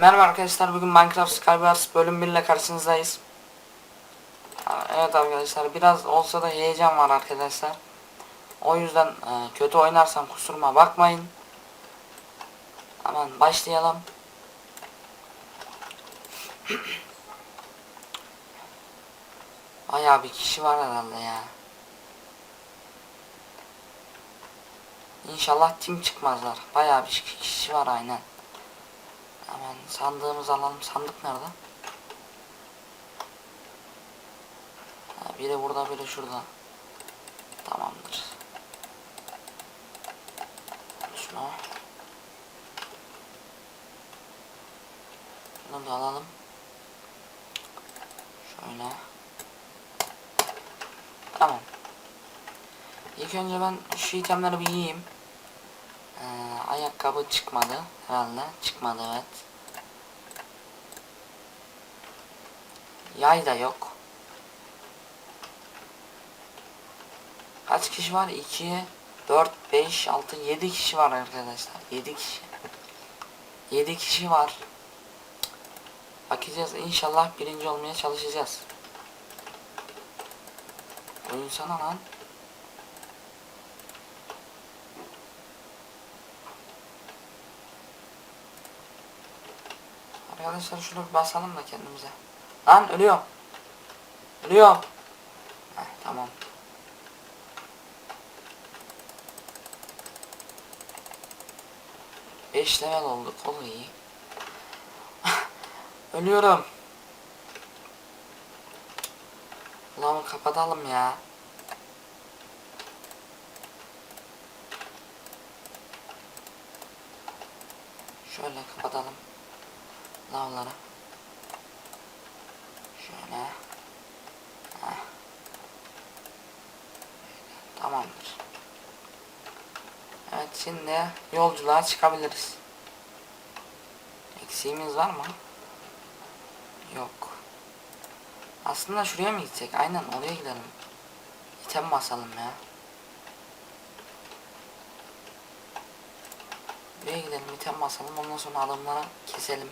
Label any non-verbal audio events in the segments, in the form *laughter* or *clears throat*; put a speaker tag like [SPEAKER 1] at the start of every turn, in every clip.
[SPEAKER 1] Merhaba arkadaşlar bugün Minecraft Skywars bölüm 1 ile karşınızdayız. Evet arkadaşlar biraz olsa da heyecan var arkadaşlar. O yüzden e, kötü oynarsam kusuruma bakmayın. Hemen başlayalım. *clears throat* Bayağı bir kişi var herhalde ya. İnşallah tim çıkmazlar. Bayağı bir kişi var aynen. Hemen sandığımızı alalım. Sandık nerede? Ha, biri burada biri şurada. Tamamdır. Şunu. Şunu da alalım. Şöyle. Tamam. İlk önce ben şu itemleri bir yiyeyim. Ee, ayakkabı çıkmadı herhalde. Çıkmadı evet. Yay da yok. Kaç kişi var? 2, 4, 5, 6, 7 kişi var arkadaşlar. 7 kişi. 7 kişi var. Bakacağız inşallah birinci olmaya çalışacağız. Oyun sana lan. Arkadaşlar şunu bir basalım da kendimize. Lan ölüyorum. Ölüyorum. Heh, tamam. Beş level olduk. O iyi. *laughs* Ölüyorum. Ulan kapatalım ya. Şöyle kapatalım. Lavları. Şöyle. Heh. Tamamdır. Evet şimdi yolculuğa çıkabiliriz. Eksiğimiz var mı? Yok. Aslında şuraya mı gitsek? Aynen oraya gidelim. İtem basalım ya. Buraya gidelim item basalım ondan sonra adamlara keselim.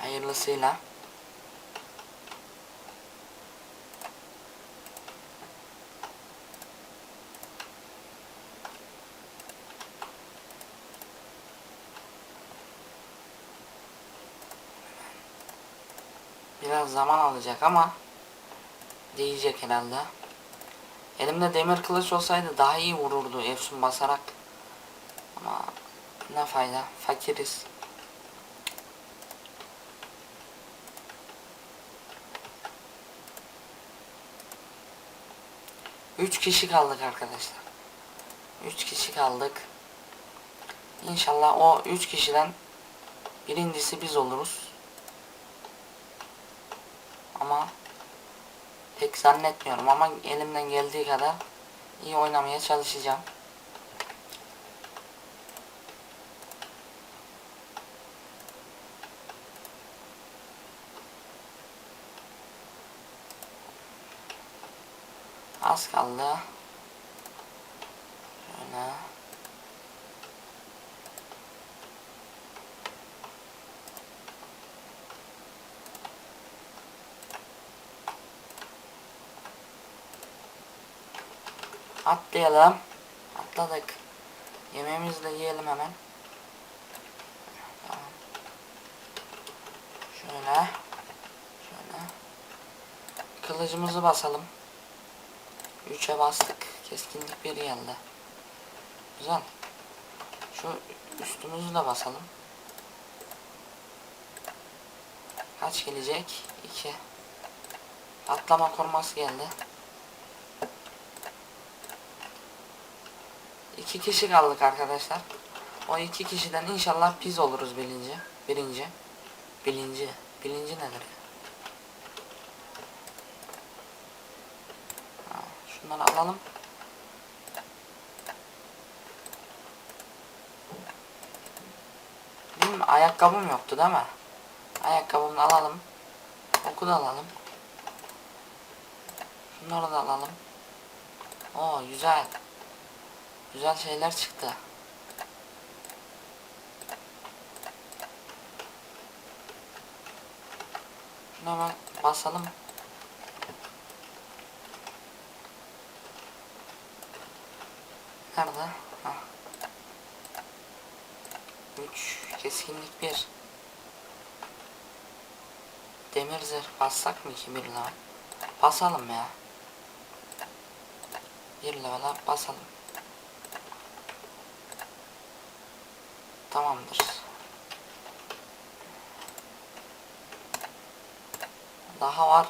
[SPEAKER 1] Hayırlısıyla. Biraz zaman alacak ama değecek herhalde. Elimde demir kılıç olsaydı daha iyi vururdu Efsun basarak. Ama ne fayda fakiriz. Üç kişi kaldık arkadaşlar. Üç kişi kaldık. İnşallah o üç kişiden birincisi biz oluruz. Ama pek zannetmiyorum ama elimden geldiği kadar iyi oynamaya çalışacağım. Az kaldı. Şöyle. Atlayalım. Atladık. Yemeğimizi de yiyelim hemen. Tamam. Şöyle. Şöyle. Kılıcımızı basalım. 3'e bastık. Keskinlik bir geldi. Güzel. Şu üstümüzü de basalım. Kaç gelecek? 2. Atlama koruması geldi. İki kişi kaldık arkadaşlar. O iki kişiden inşallah biz oluruz birinci. Birinci. Birinci. Birinci nedir Bunları alalım. Değil? Ayakkabım yoktu değil mi? Ayakkabımı alalım. Oku da alalım. Bunları da alalım. Oo güzel. Güzel şeyler çıktı. Hemen basalım. Nerede? Ha. 3 keskinlik 1 Demir zırh bassak mı 2 bir level? Basalım ya. 1 level'a basalım. Tamamdır. Daha var.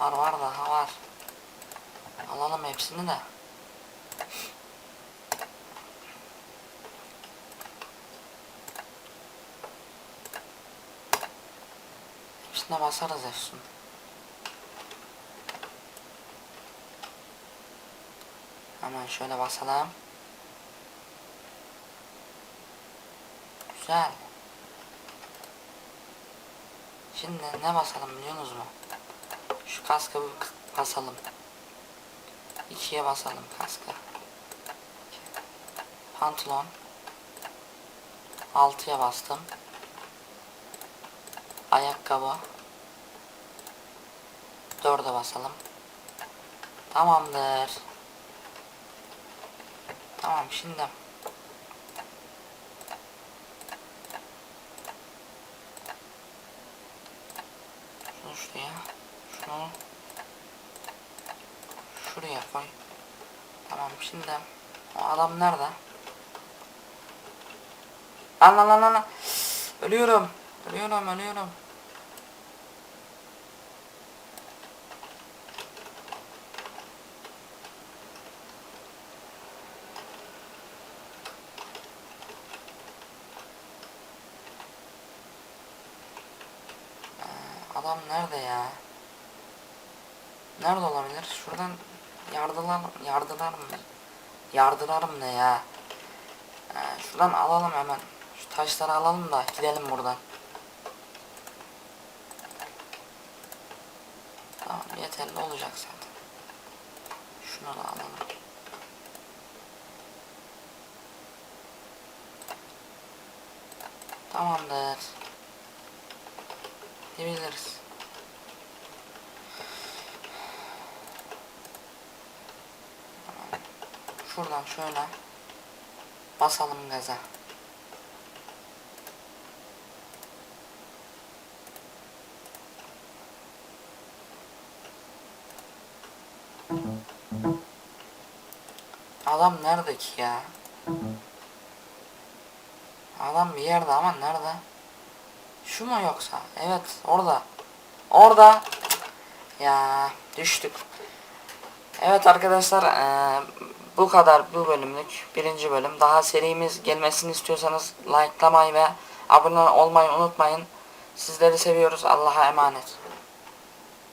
[SPEAKER 1] Var var daha var. Alalım hepsini de. Hepsine basarız Efsun. Hemen şöyle basalım. Güzel. Şimdi ne basalım biliyor mu? Şu kaskı basalım. İkiye basalım kaskı. Pantolon. Altıya bastım. Ayakkabı. Dörde basalım. Tamamdır. Tamam şimdi. Şunu şuraya. Şunu şuraya koy. Tamam şimdi o adam nerede? Lan lan lan lan. Ölüyorum. Ölüyorum ölüyorum. Adam nerede ya? Nerede olabilir? Şuradan yardılar yardılar mı? Yardılarım ne ya? Ee, şuradan alalım hemen. Şu taşları alalım da gidelim buradan. Tamam yeterli olacak zaten. Şunu da alalım. Tamamdır. Gidebiliriz. Şuradan şöyle basalım gaza. Adam nerede ki ya? Adam bir yerde ama nerede? Şu mu yoksa? Evet orada. Orada. Ya düştük. Evet arkadaşlar eee, bu kadar bu bölümlük birinci bölüm. Daha serimiz gelmesini istiyorsanız likelamayı ve abone olmayı unutmayın. Sizleri seviyoruz. Allah'a emanet.